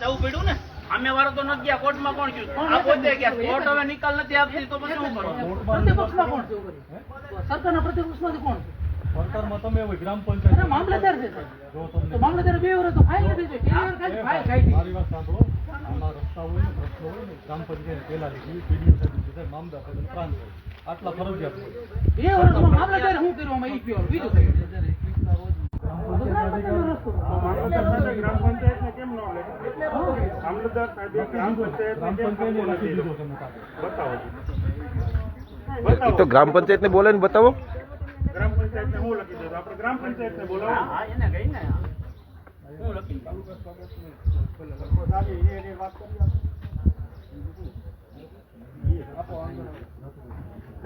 જવું પડ્યું ને? અમે વાળો તો નથી ગયા કોર્ટમાં કોણ ગયું? આ પોતે ગયા. કોર્ટ હવે નિકાલ નથી આપતી તો પછી શું કરો પ્રતિપક્ષમાં કોણ? સરકારના પ્રતિપક્ષમાંથી કોણ? સરકારમાં તમે હોય ગ્રામ પંચાયત મામલતદાર છે તો તમને બે વર્ષ તો ફાઇલ નથી થઈ. બે વર્ષ કાઢી, ફાઇલ કાઢી. મારી વાત સાંભળો. આમાં રસ્તા હોય ને પ્રશ્નો હોય ને ગ્રામ પંચાયત પેલા લીધી પીડીઓ સાહેબ મામદાર સાહેબ પ્રાંત સાહેબ. આટલા ફરજિયાત હોય. બે વર્ષમાં મામલતદારે શું કર્યું? આમાં કયો. બીજું કઈ. ગ્રામ ગ્રામ પંચાયતને કેમ ન લે? સાહેબે ગ્રામ પંચાયત. બતાવો તો ગ્રામ પંચાયતને બોલે ને બતાવો ગ્રામ પંચાયતને હું લખી દઉં આપણે ગ્રામ પંચાયતને બોલાવો હા એને કઈ ને હું લખી દઉં.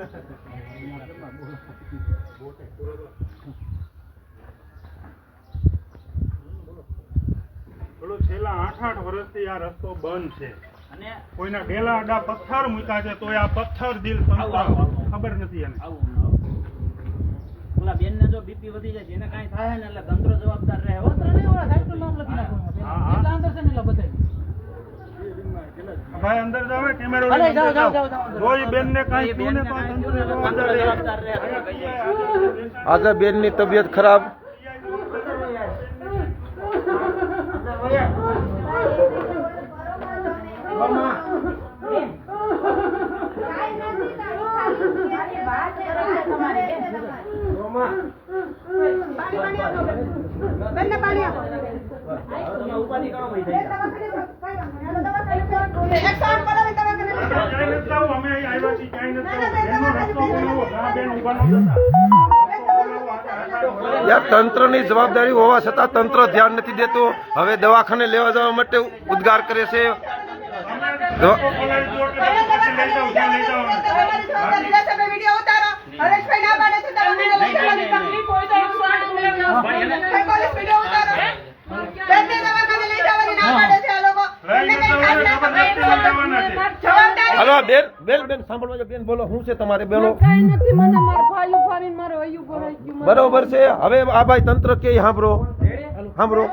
બોલો આઠ વર્ષથી આ રસ્તો બંધ છે અને કોઈના ઢેલા અડા પથ્થર મૂક્યા છે તો આ પથ્થર દિલ આવું. ખબર નથી એને ઓલા બેન ને જો બીપી વધી જાય જેને કાંઈ થાય ને એટલે તંત્ર જવાબદાર રહે હો. ત્રણેય વાળા સાહેબ નામ લખી નાખો હા, હા. એટલા અંદર છે ને એટલે બધાય. ભાઈ અંદર જાવ કેમેરો અરે, જાવ જાવ જાવ રોજ. કોઈ કાંઈ થયું ને બેનને તો તંત્ર જવાબદાર રહે. આજે બેનની તબિયત ખરાબ ઉપાધિ કરો ભાઈ થઈ જાય. ક્યાંય નથી જવું, અમે અહીં આવ્યા છીએ, ક્યાંય નથી જવું. બેનનો રસ્તો બોલાવો. આ બેન ઊભા ન થતા. રસ્તો બોલાવો, આ- આ- આ- યાર તંત્રની જવાબદારી હોવા છતાં તંત્ર ધ્યાન નથી દેતું. હવે દવાખાને લેવા જવા માટે ઉદ્ગાર કરે છે. હરેશભાઈ ના પાડે છે તમને જતા હોય જબરદસ્તી લઈ જવાના છે. હાલો બેન બેન બેન સાંભળવા જો, બેન બોલો શું છે તમારે બોલો કઈ નથી મને મારા ભાઈ ઉપાડીને મારો હૈયું ભરાઈ ગયું મને. બરોબર છે. હવે આ ભાઈ તંત્ર કે સાંભળો સાંભળો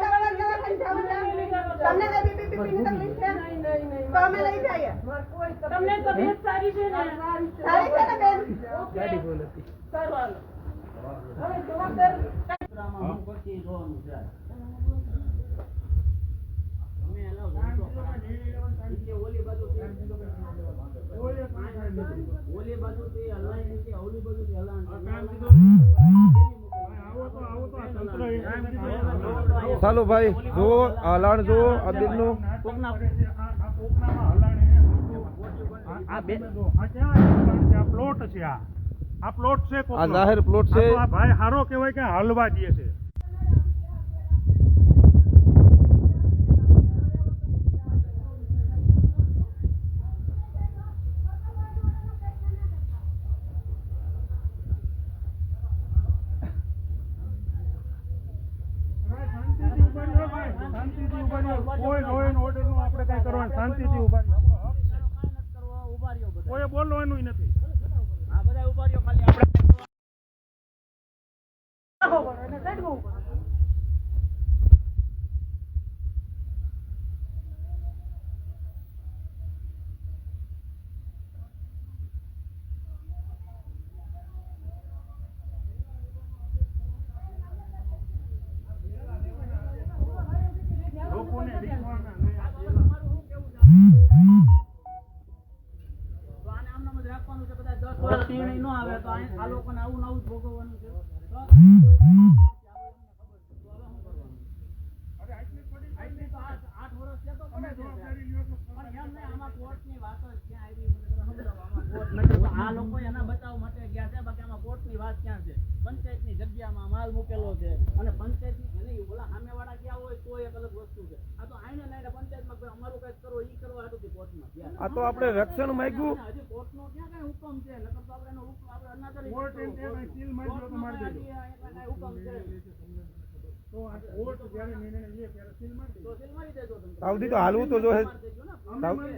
તમને તબિયત સારી છે ને? સારી છે. ને બેન? આમાં હું પછી જોવાનું છે. ઓલી હલાય હલાય ચાલો ભાઈ જુઓ હલાણ લાણ જુઓ આ બેનનું કોકના કરે છે. આ- આ કોકનામાં હલાણે આ- આ બે- આ ક્યાં હલાણ છે? આ પ્લોટ છે આ પ્લોટ છે આ જાહેર પ્લોટ છે ભાઈ હારો કેવાય કે હલવા દે છે શાંતિથી ઊભા રહ્યો ભાઈ. શાંતિથી ઊભા રહ્યો. કોઈ law and order નું આપણે કાંઈ કરવાનું શાંતિથી ઊભા રહ્યો. આપણો હક છે. કાંઈ નથી કરવા, કોઈએ બોલવાનું નથી. આ બધા રહ્યો, ખાલી મૂકેલો છે. અને પંચાયતની એની ઓલા સામેવાળા ગયા હોય તો એક અલગ વસ્તુ છે. આ તો આઈને નાઈને પંચાયતમાં કોઈ અમારું કંઈક કરો ઈ કરવા હાટુથી કોર્ટમાં આ તો આપણે રક્ષણ માંગ્યું. હજી કોર્ટનો ક્યાં કઈ હુકમ છે? નકર તો આપણે એનો હુકમ આપણે અનાદરી કોર્ટ એમ કે સીલ મારી દો તો મારી દેજો. હુકમ છે. સાવધી તો હાલવું તો જોઈએ. બરાબર?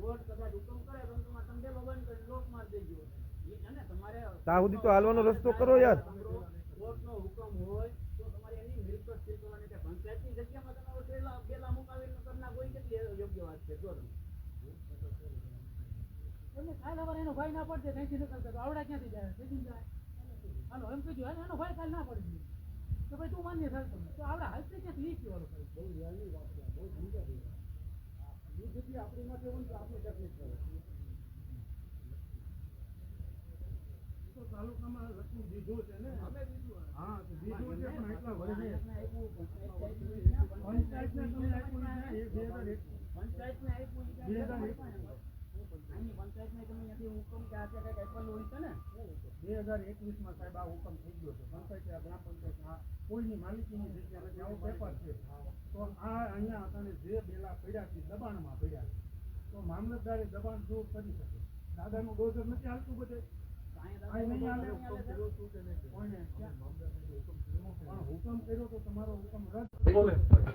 કોર્ટ કદાચ હુકમ કરે તો તમારે તંબેલો બંધ કરીને લોક મારી દેજો. એ છે ને તમારે ત્યાં સુધી તો હાલવાનો રસ્તો કરો યાર. આપણી માટે તો આપણે તકલીફ પડે તાલુકામાં લખી દીધું છે ને? હા દીધું છે પણ એટલા વર્ષે પંચાયતને તમે આપ્યું છે એ બે હજાર એક પંચાયતને આપ્યું બે હજાર બે હજાર એકવીસમાં સાહેબ આ હુકમ થઈ ગયો છે. પંચાયત આ ગ્રામ પંચાયત કોઈની માલિકીની જગ્યા નથી. આવો પેપર છે. તો આ અહીંયા આપણને જે બેલા પડ્યા છે દબાણમાં પડ્યા છે. તો મામલતદારે દબાણ દૂર કરી શકે. દાદાનું ડોઝર નથી હાલતું બધે.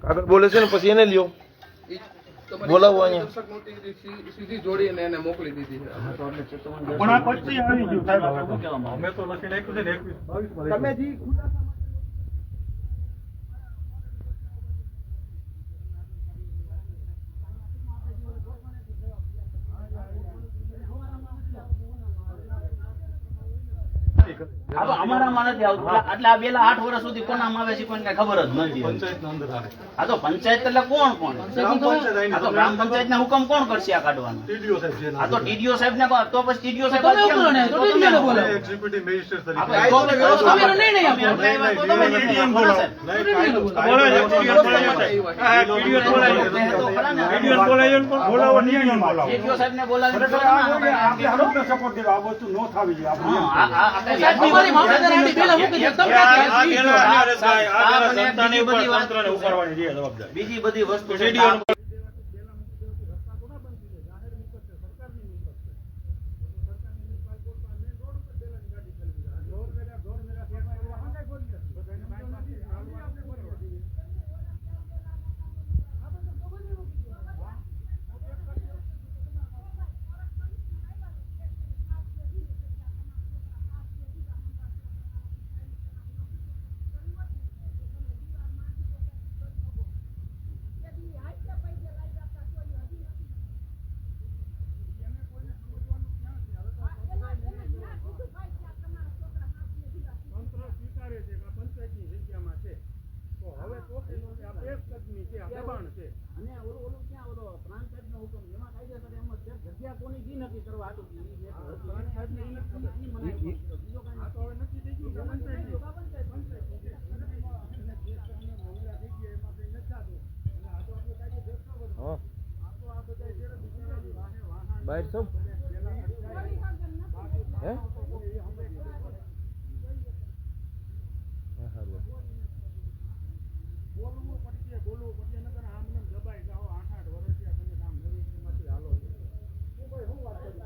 કાગળ બોલે છે ને પછી એને લ્યો. બોલાવો અહીંયા. દર્શક નોટિસ સી- સીધી જોડીને એને મોકલી દીધી છે પણ આ પછી આવી ગયું. સાહેબ અમે તો લખી નાખ્યું છે ને એકવીસ. બાવીસ તમે જે અમારામાં નથી આવતું. એટલે- આ બેલા આઠ વર્ષ સુધી કોનામાં આવે છે કોઈને કાંઈ ખબર જ નથી. પંચાયતના અંદર આવે. આ તો પંચાયત એટલે કોણ કોણ? ગ્રામ પંચાયત આ તો ગ્રામ પંચાયત ના હુકમ કોણ કરશે આ કાઢવાનું? આ તો ટીડીઓ સાહેબ ને તો પછી ટીડીઓ સાહેબ. બોલાવો. કર્યો. આ વસ્તુ ન થવી જોઈએ. બીજી બધી વસ્તુ છે. તંત્ર સ્વીકારે છે કે આ પંચાયતની જગ્યામાં છે તો હવે તો કે આ બે કદમી છે આ દબાણ છે અને ઓલું ઓલું ક્યાં ઓલો પ્રાંત સાહેબનો હુકમ એમાં કાયદેસર એમ જ છે જગ્યા કોની જી નક્કી કરવા હાટુ ઈ એક હતી. અને સાહેબને ઈ નક્કી- ઈ મનાઈ ગયો. બીજો કાંઈ આ તો હવે નક્કી થઈ ગયું કે પંચાયતની પંચાયતની છે. અને જે કદમી મહિલા થઈ ગઈ એમાં કંઈ નથી થતું. અને આ તો આપણે કાયદે દેખતા હોય. હા આ તો આ બધા છે ને બિચારા વાહે વાહન બહાર સૌ હે બોલવું પડશે બોલવું પડશે નકર આમ ને આમ દબાઈ જાઓ આઠ આઠ વર્ષ થયા તમે આમ નવી હાલો છો. શું ભાઈ શું વાત કરી?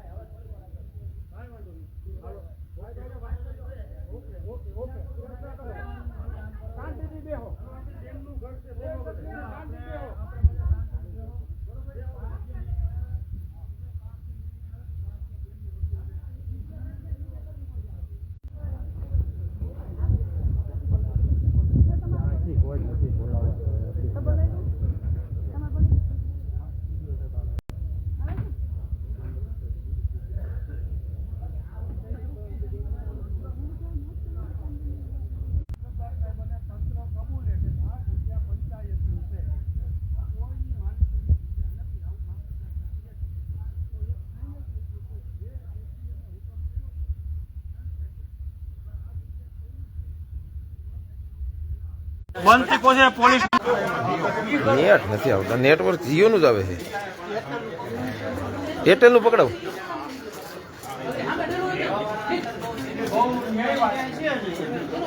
કાંઈ વાંધો નહીં. હાલો. ઓકે ઓકે ઓકે શાંતિથી બેહો એમનું ઘર છે બોલો બધે. શાંતિથી બેહો સરદાર સાહેબને તંત્ર કબૂલે છે કે આ જગ્યા પંચાયતની છે આ કોઈની માલિકીની જગ્યા નથી આવું મામલતદાર સાહેબ કહે છે. તો એક final થઈ ગયું છે. જે વ્યક્તિએ હુકમ કર્યો છે, નેટ નથી આવતા. નેટવર્ક જીઓનું જ આવે છે. એરટેલનું પકડાવ.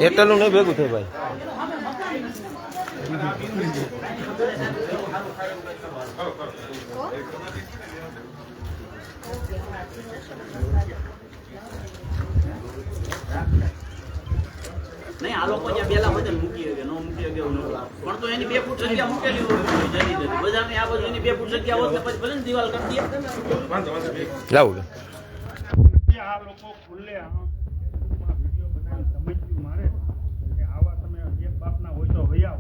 એરટેલનું નહીં ભેગું થાય ભાઈ. નહીં આ લોકો ત્યાં બેલા બધે મૂકી શકે ન મૂકી શકે એવું નથી. પણ તો એની બે ફૂટ જગ્યા મૂકેલી હોય જરી જરી. બજારની આ બાજુ એની બે ફૂટ જગ્યા હોત પછી ભલે ને દિવાલ કરી દે. લાવું આ લોકો ખુલ્લે આમ વીડિયો બનાવી ધમકીઓ મારે કે આવા તમે એક બાપના હોય તો વહી તો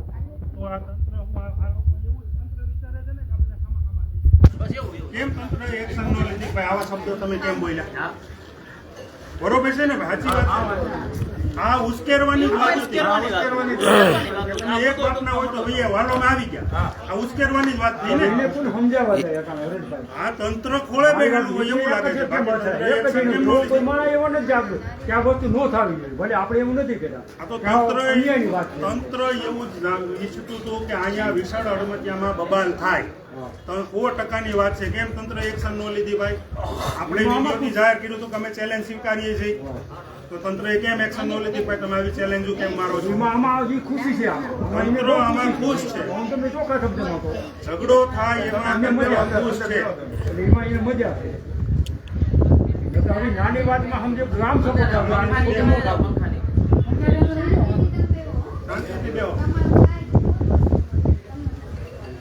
તો આ તંત્ર આ આ લોકો એવું તંત્ર વિચારે છે ને કે આપણે ખામા ખામા બસ એવું એવું કેમ તંત્ર એક્શન ન લીધી? ભાઈ આવા શબ્દો તમે કેમ બોલ્યા? બરોબર છે ને ભાઈ? સાચી વાત આ ઉશ્કેરવાની જ એક વાત. ના હોય તો ભાઈ વાલોમાં આવી ગયા. આ ઉશ્કેરવાની જ વાત થઈ ને. આ તંત્ર ખોળે બેઠેલું હોય એવું લાગે છે? આપણે. તંત્ર એવું જ ઈચ્છતું હતું કે અહીંયા વિશાળ અડમતિયામાં બબાલ થાય. તો સો ટકાની વાત છે. કેમ તંત્ર એક્શન ન લીધી ભાઈ? આપણે જાહેર કર્યું હતું કે અમે ચેલેન્જ સ્વીકારીએ છીએ. તો તંત્રએ કેમ એક્શન ન લીધી? ભાઈ તમે આવી ચેલેન્જો કેમ મારો છો? એમાં આમાં હજી ખુશી છે આમાં. તંત્રો આમાં ખુશ છે. હું તમને ચોખ્ખા શબ્દમાં કહો. ઝઘડો થાય એમાં તંત્ર ખુશ છે. એમાં એ મજા છે. આવી નાની વાતમાં સમજો ગ્રામ સપોર્ટ.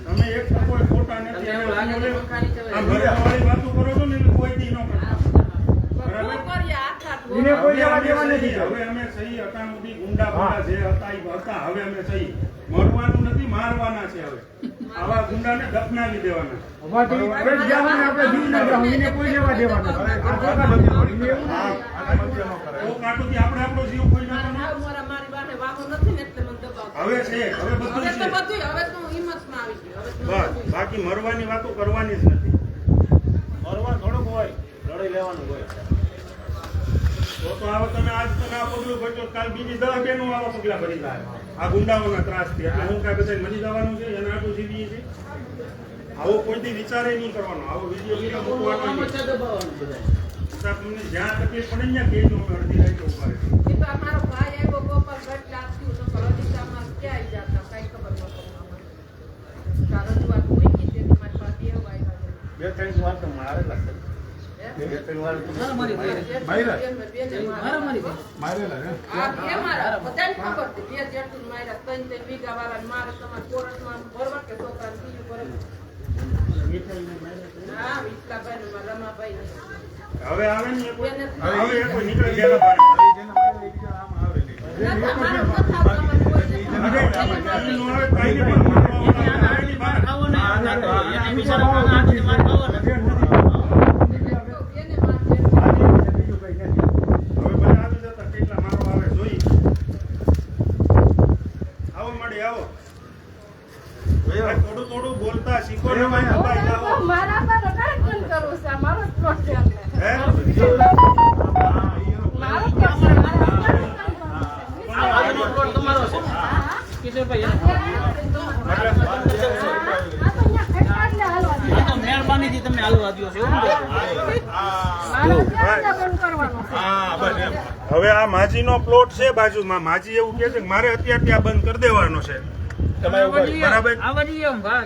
તમે એક કોઈ ખોટા નથી તમને એવું લાગે છે પંખાની ચલાવી? આ મરવાવાળી વાતો કરો છો ને એટલે કોઈ દી ન કરતા બરાબર શું કરીએ આખા એને કોઈ જવા દેવા નથી હવે અમે સહી હતા ઉડી ગુંડા ગુંડા જે હતા એ હતા હવે અમે સહી. મરવાનું નથી મારવાના છે હવે. આવા ગુંડાને દફનાવી દેવાના. બાકી મરવાની વાતો કરવાની જ નથી. મરવા થોડુંક હોય લડાઈ લેવાનું હોય. તો તો હવે તમે આજ તમે આ પગલું ભરજો કાલ બીજી દસ બેનું આવા પગલા ભરી જાય આ ગુંડાઓના ત્રાસથી એટલે હું કાંઈ બધા મરી જવાનું છે એના આટલું જીવીએ છે આવો કોઈથી વિચારે નહીં કરવાનો. આવો વીડિયો મૂકવાનો. તમને જ્યાં તકલીફ પડે ને ત્યાં કહેજો અમે અડધી રાતે ઊભા. એ તો અમારો ભાઈ આવ્યો ગોપાલ ભટ્ટ લાગતું તો ક્યાં આવી જતા? કઈ ખબર નહોતો અમને. તારો જ વાત મૂકી પાસે એવું આવ્યા બે ત્રણ વાર તો મારા બધાને હવે આવે ને હવે એ કોઈ નીકળે ગયેલા બારે. ના, તમારું કથા તમારે કોઈ નથી. ઈ નો આવે, કાંઈ નહીં પણ મારવા એને વાળા આનાથી આવે માર નહીં ખાવો ને, એને બારે. બિચારાને આનાથી માર ખાવો ને. એને માર જેટલું બીજું કંઈ નથી હવે બધા આવી જતા કેટલા મારો આવે જોઈ આવો મળી આવો ભાઈ, થોડું થોડું બોલતા શીખો ને ભાઈ દબાઈ જાઓ. મારા પર કાંઈ પણ કરવું છે આ મારો જ પ્લોટ છે એટલે. હે? મારો જ પ્લોટ છે, મારે હમણાં જ આ બાજુનો પ્લોટ તમારો છે. કિશોરભાઈ, એને આ તો મહેરબાનીથી તમે હાલવા દ્યો છો, એવું ને? હવે આ માજીનો પ્લોટ છે બાજુમાં. માજી એવું કે છે કે મારે અત્યારથી આ બંધ કરી દેવાનો છે. બરાબર?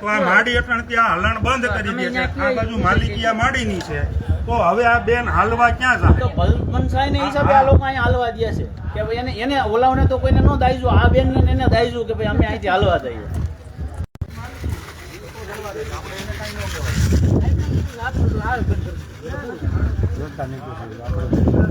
તો આ માડી હેઠળ ત્યાં હલણ બંધ કરી દે છે. આ બાજુ માલિકી આ માડીની છે. તો હવે આ બેન હાલવા ક્યાં તો જાય ને હિસાબે આ લોકો અહીંયા હાલવા દે છે. કે ભાઈ એને એને ઓલાવને તો કોઈને ન દાઈજો આ બેન ને એને દાઈજું કે ભાઈ અમે અહીંથી હાલવા દઈએ આપણે એને તો ન ના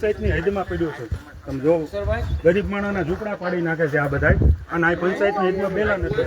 પંચાયતની હદમાં પડ્યું છે. તમે જોવો ગરીબ માણસના ઝૂંપડા પાડી નાખે છે આ બધા અને આ પંચાયતની હદમાં બેલા નથી.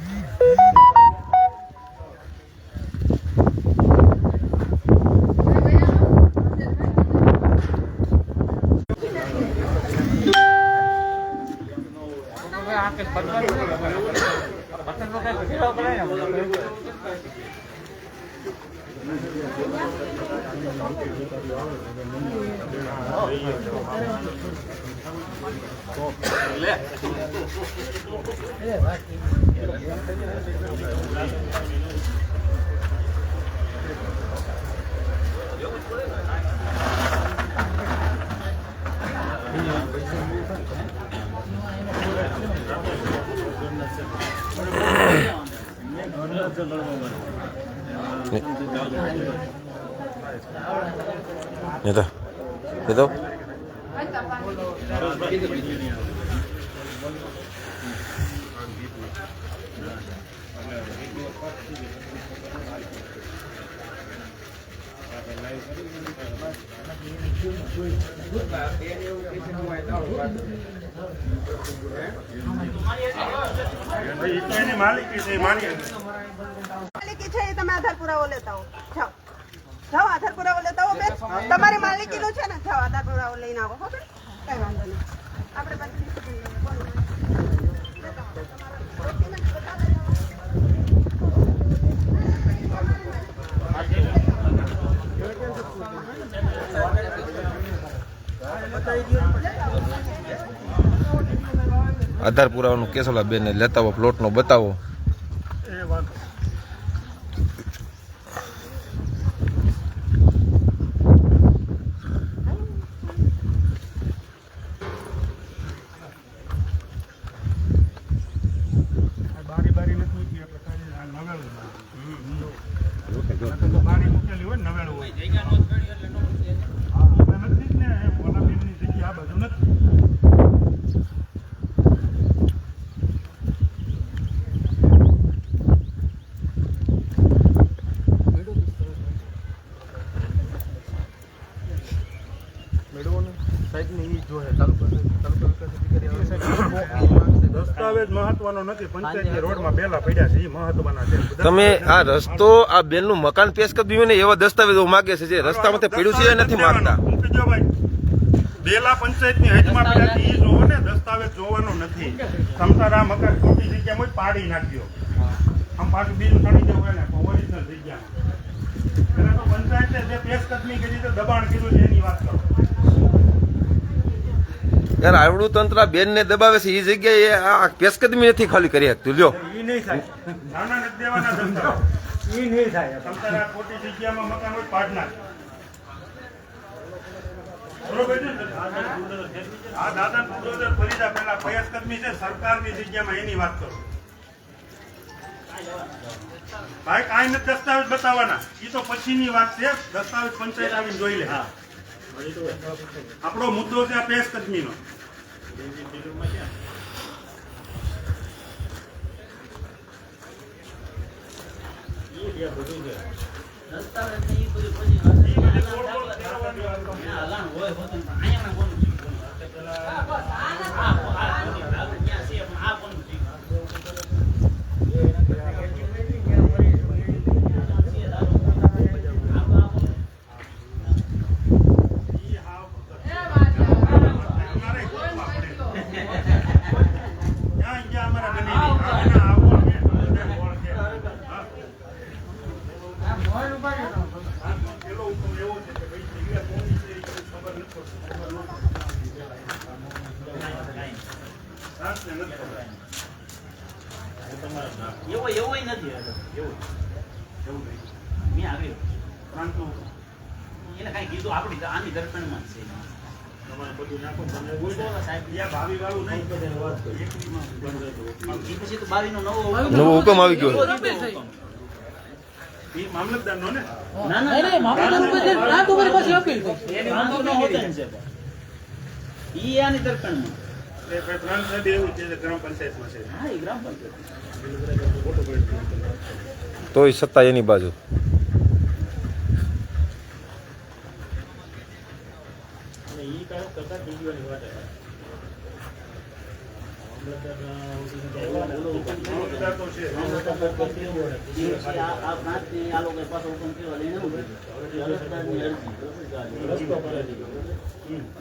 એ તો એ તો ભાઈ ઈ તો એની માલિકી છે એ માની માલિકી છે એ તમે આધાર પુરાવો લેતા હો જાઓ. જાઓ આધાર પુરાવો લેતા હો બેન. તમારી માલિકીનું છે ને? જાઓ આધાર પુરાવો લઈને આવો હો બેન. કઈ વાંધો નહીં. આપણે બધા. આધાર પુરાવાનું કેસોલા બેન લેતા આવો પ્લોટનો બતાવો એ વાત આ બારી બારી નથી મૂકી એટલે ખાલી આ નવેલું બારી. બારી મૂકેલી હોય ને નવેલું હોય હા એટલે નથી જ ને એમ ઓલા બેનની જગ્યા આ બધું નથી દસ્તાવેજ મહત્વનો નથી પંચાયતની રોડમાં બેલા પડ્યા છે એ મહત્વના છે. તમે આ રસ્તો આ બેનનું મકાન પેશ કરી દીધું ને એવા દસ્તાવેજો માગે છે જે રસ્તામાં પડ્યું છે એ નથી માગતા. બેલા પંચાયતની હદમાં પડ્યા છે, એ જોવો ને દસ્તાવેજ જોવાનો નથી. સમતારા મકાન ખોટી જગ્યામાં પાડી નાખ્યો આમ પાછું બીજું ચડી જવું હોય ને તો ઓરિજિનલ જગ્યામાં. એને તો પંચાયતે જે પેશકદમી કરી છે દબાણ કર્યું છે એની વાત કરો. યાર આવડું તંત્ર બેનને દબાવે છે એ જગ્યાએ આ પેશકદમી નથી ખાલી કરી શકતું. લ્યો. ઈ નહીં થાય. નાના નથી દેવાના દસ્તાવેજ ઈ નહીં થાય. ખોટી જગ્યામાં મકાન હોય પાડ નાખ. બરોબર છે ને? આ દાદા બુલડોઝર ફરીદા પેલા પેશકદમી છે સરકારની જગ્યામાં એની વાત કરો. ભાઈ કાંઈ નથી દસ્તાવેજ બતાવવાના. એ તો પછીની વાત છે. દસ્તાવેજ પંચાયત આવીને જોઈ લે. આપણો મુદ્દો છે આ પેશકદમીનો. દસ્તાવેજ ને ઈ બધું પછી અહીંયા હોય હોતું પણ અહીંયા ના કોનું શીખવું? આ બસ, આ નથી. આ કો- આ કોની ભાગ ક્યાં છે પણ આ કોનું શીખવું? ઈ હાવ અમારે કોર્ટમાં પડે. ત્યાં ગયા અમારા બની આવીને આવો ને બધે બોલ છે. હા. હા, પેલો હુકમ એવો છે કે ભાઈ જગ્યા કોની છે એ ખબર નથી પડતી. સાસને નથી ખબર. એવો એવોય નથી. એવો. એવું મેં આવ્યો. પરંતુ એને કાંઈ કીધું આપણી આની દર્પણમાં જ છે તમારે બધું નાખો તમે બોલો. ત્યાં ભાવિ વાળું નહીં એકલીમાં બંધ હતો. પછી તો બાવીનો નવો નવો હુકમ આવી ગયો છે. હુકમ. ને ના ના નહીં નહીં મામલતદાર ઉપર જે ઉપર પછી અપીલ થઈ એની વાંધો ન હોતો. ઈ આની દર્પણમાં એ ભાઈ પ્રાંત સાહેબ એવું છે ગ્રામ પંચાયતમાં છે હા એ ગ્રામ પંચાયત. તોય સત્તા એની બાજુ તો?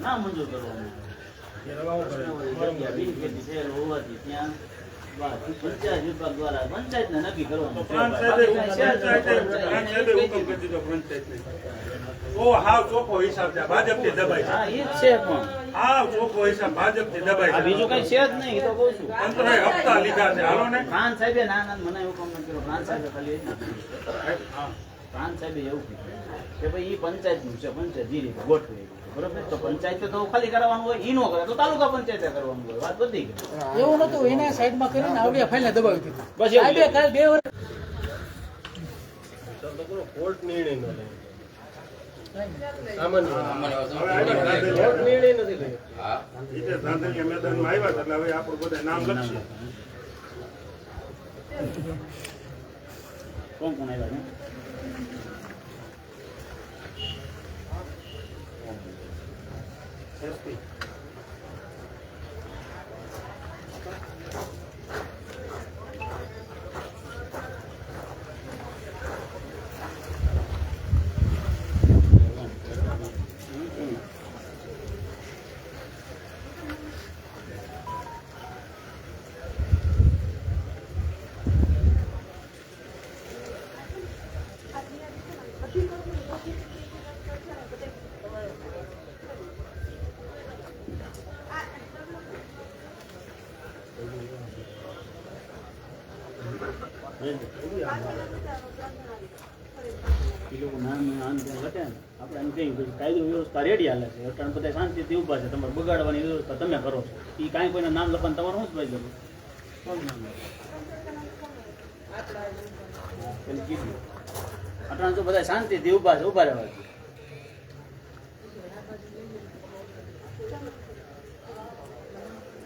ના મંજૂર કરવાનું બીજું કઈ છે જ નહીં. તો કહું છું હપ્તા લીધા છે હાલો ને પ્રાંત સાહેબે ના ના મને એવું કામ કર્યું. સાહેબે ખાલી. પ્રાંત સાહેબે એવું કીધું. કે ભાઈ એ પંચાયતનું છે, પંચાયત જે ગોઠવે. બરોબર તો પંચાયતે તો ખાલી કરાવવાનું હોય ઈ નો કરે. તો તાલુકા પંચાયતે કરવાનું હોય. વાત બધી એવું નતું એને સાઈડમાં કરીને આવડિયા ફાઇલને દબાવી દીધી. બસ કાલ બે વર્ષ રીતે ધાંધલિયા મેદાનમાં આવ્યા એટલે હવે આપણું બધા નામ લખીએ કોણ કોણ આવ્યા છે એસપી કાયદો વ્યવસ્થા રેડી હાલે છે અટાણે બધા શાંતિથી ઊભા છે તમારે બગાડવાની વ્યવસ્થા તમે કરો છો એ કાંઈ કોઈના નામ લખવાનું તમારું શું જ ભાઈ કીધું અટાણ તો બધા શાંતિથી ઊભા છે ઊભા રહેવા છે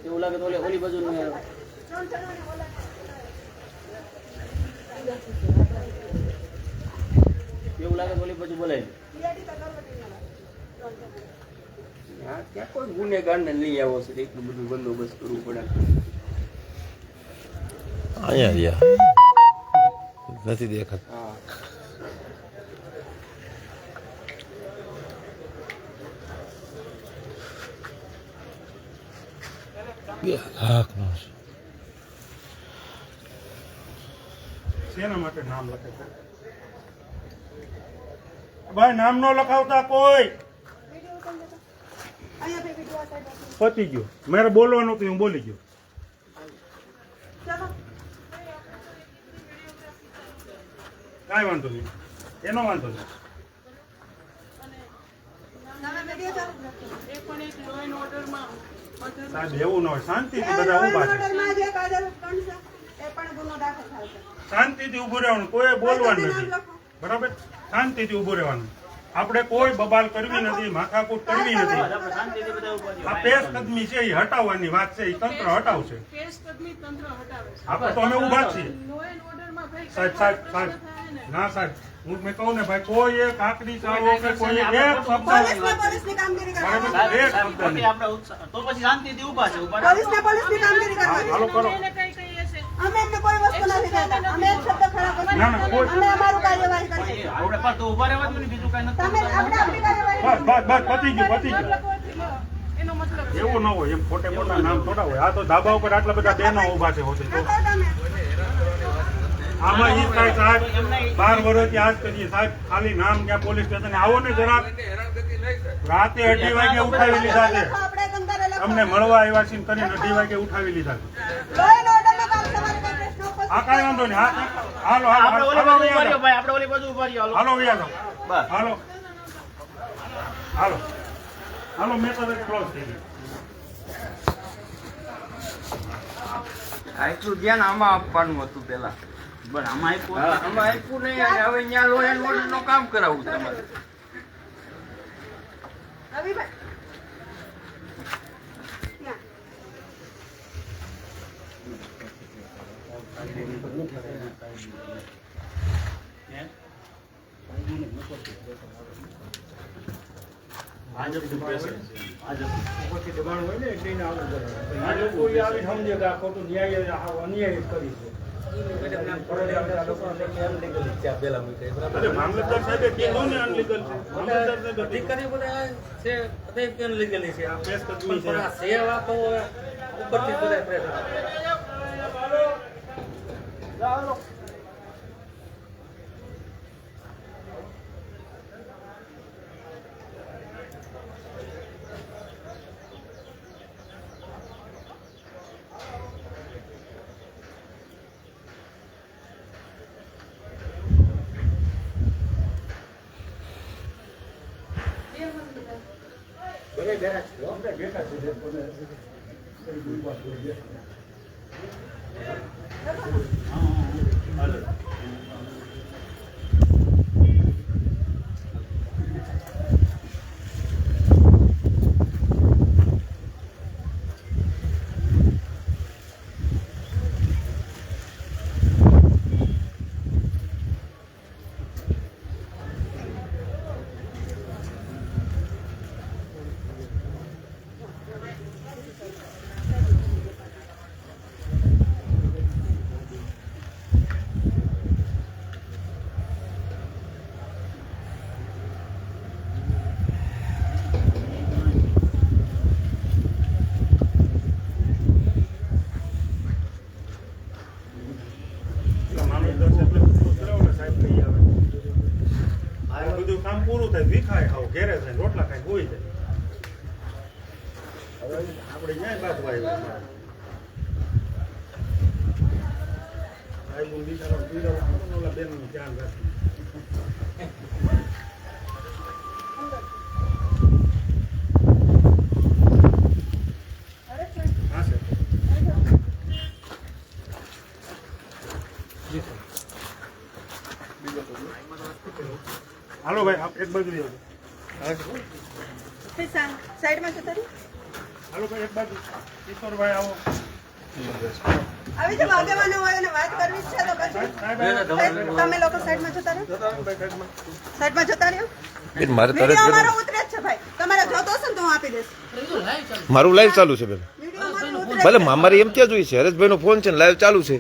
એવું લાગે તો ઓલી બાજુ એવું લાગે તો ઓલી બાજુ બોલાય ક્યાં કોઈ ગુનેગાર ને લઈ આવો છે. એટલું બધું બંદોબસ્ત કરવું પડે. અહીંયા રહ્યા. નથી દેખાતું. હા. બે લાખનો છે શેના માટે નામ લખે છે? ભાઈ, નામ નો લખાવતા કોઈ. પતી ગયો. મારે બોલવાનું હતું, હું બોલી ગયો. કાંઈ વાંધો નહીં. એનો વાંધો નહીં. સાહેબ, એવું ન હોય. શાંતિથી બધા ઊભા છે. શાંતિથી ઊભું રહેવાનું કોઈ બોલવાનું નથી. બરાબર? શાંતિથી ઊભું રહેવાનું. આપણે કોઈ બબાલ કરવી નથી માથાકૂટ કરવી નથી. આપણે શાંતિથી બધા ઊભા આ પેશ કદમી છે એ હટાવવાની વાત છે એ તંત્ર હટાવશે. આપણે તો અમે ઊભા છીએ. સાહેબ સાહેબ સાહેબ. ના? સાહેબ. હું મેં કહું ને ભાઈ કોઈ એક આકડી ચાલો કે કોઈ એક શબ્દ એક શબ્દ તો પછી શાંતિથી છે હાલો કરો કહીએ છે અમે એમને કોઈ વસ્તુ નથી કહેતા. અમે એક શબ્દ ખરાબ નથી અમે અમારું કાર્યવાહી કરીએ. આપણે પાસે તો ઊભા રહેવા દો ને, બીજું કાઈ નથી. તમે આપણે આપણી કાર્યવાહી બસ બસ બસ પતી ગયું પતી ગયું. છે. એવું ન હોય એમ ખોટે મોટા નામ થોડા હોય. આ તો ધાબા ઉપર આટલા બધા બહેનો ઊભા છે હોતે તો આમાં ઈ કાંઈ સાહેબ બાર વર્ષથી આજ કરીએ. સાહેબ ખાલી નામ ક્યાં પોલીસ સ્ટેશન? આવો ને જરાક. હેરાનગતિ રાતે અઢી વાગે ઉઠાવી લીધા છે. અમને મળવા આવ્યા છીએ તને કરીને અઢી વાગે ઉઠાવી લીધા છે લો એન્ડ ઓર્ડરનું કામ તમારે કોઈ આ કાંઈ વાંધો નહીં. હા હાલો હાલો આપણે ઓલી હાલો બાજુ ઊભા રહ્યો, ભાઈ, આપણે ઓલી બાજુ ઊભા રહ્યો, હાલો. હાલો વ્યાજો બસ. હાલો. હાલો. હાલો મેં તો ક્લોઝ થઈ ગયું. આટલું ધ્યાન આમાં આપવાનું હતું પેલા બસ, આમાં આપ્યું હા, આમાં આપ્યું નહીં અને હવે ત્યાં લો એન્ડ ઓર્ડરનું કામ કરાવવું તમારે. રવિભાઈ ત્યાં. ભાજપનું પ્રેશર છે. ઉપરથી દબાણ હોય ને એટલે એને આવવું પડે આ લોકો એ આવી સમજે કે આ ખોટું ન્યાય આ અન્યાય જ કરી છે અરે મામલતદાર સાહેબે કીધું ને અનલીગલ છે મામલતદાર અધિકારી બધા છે બધા કેમ લીગલી છે આ પ્રેસ કદમી છે. સેવા તો ઉપરથી બધા press Bere bere. Yok be bir kaçırdı. Bunu sen duymak zorundasın. હાલો ભાઈ બાજુ સાઈડમાં જતા રહો. હાલો ભાઈ એક બાજુ. ઈશ્વરભાઈ આવો. આવી જાઓ આગેવાનો હોય અને વાત કરવી છે તો પછી. તમે લોકો સાઈડમાં જતા રહો. સાઈડમાં. જતા રહ્યો? મારે તારે અમારો ઉતરે જ છે ભાઈ. તમારે જોતો હશે ને તો હું આપી દઈશ. મારું લાઈવ ચાલુ છે બેન. ભલે છે. મારી એમ ત્યાં જોઈ છે હરેશભાઈનો ફોન છે ને લાઈવ ચાલુ છે.